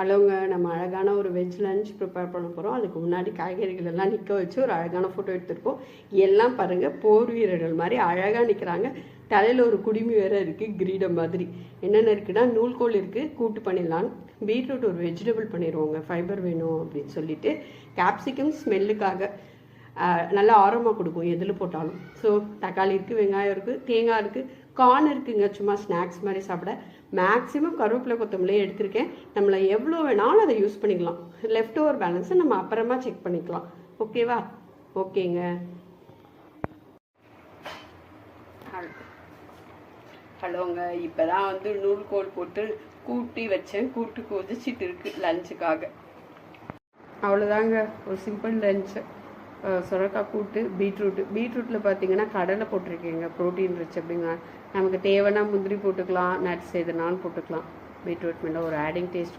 ஹலோங்க நம்ம அழகான ஒரு வெஜ் லஞ்ச் ப்ரிப்பேர் பண்ண போகிறோம் அதுக்கு முன்னாடி காய்கறிகள் எல்லாம் நிற்க வச்சு ஒரு அழகான ஃபோட்டோ எடுத்திருக்கோம். எல்லாம் பாருங்கள் போர் வீரர்கள் மாதிரி அழகாக நிற்கிறாங்க தலையில் ஒரு குடுமி வேற இருக்குது கிரீடம் மாதிரி. என்னென்ன இருக்குன்னா நூல்கோல் இருக்குது கூட்டு பண்ணிடலாம். பீட்ரூட் ஒரு வெஜிடபிள் பண்ணிடுவோங்க ஃபைபர் வேணும் அப்படின்னு சொல்லிட்டு. கேப்சிகம் ஸ்மெல்லுக்காக நல்லா ஆரமாக கொடுக்கும் எதில் போட்டாலும். ஸோ தக்காளி இருக்குது வெங்காயம் இருக்குது தேங்காய் இருக்குது கார்ன் இருக்குங்க சும்மா ஸ்நாக்ஸ் மாதிரி சாப்பிட. மேக்ஸிமம் கருவேப்பிலை கொத்தமல்லி எடுத்திருக்கேன். நம்மளை எவ்வளோ வேணாலும் அதை யூஸ் பண்ணிக்கலாம். லெஃப்ட் ஓவர் பேலன்ஸை நம்ம அப்புறமா செக் பண்ணிக்கலாம். ஓகேவா ஓகேங்க ஹலோங்க இப்போ தான் வந்து நூல்கோல் போட்டு கூட்டி வச்சேன். கூட்டு கொதிச்சிட்டு இருக்கு லஞ்சுக்காக அவ்வளோதாங்க. ஒரு சிம்பிள் லஞ்சு சுரக்காய் கூட்டு பீட்ரூட்டு பீட்ரூட்டில் பார்த்தீங்கன்னா கடலை போட்டிருக்கீங்க ப்ரோட்டீன் ரிச் அப்படிங்க. நமக்கு தேவைன்னா முந்திரி போட்டுக்கலாம் நட்ஸ் எதுனாலும் போட்டுக்கலாம். பீட்ரூட் மேலே ஒரு ஆடிங் டேஸ்ட்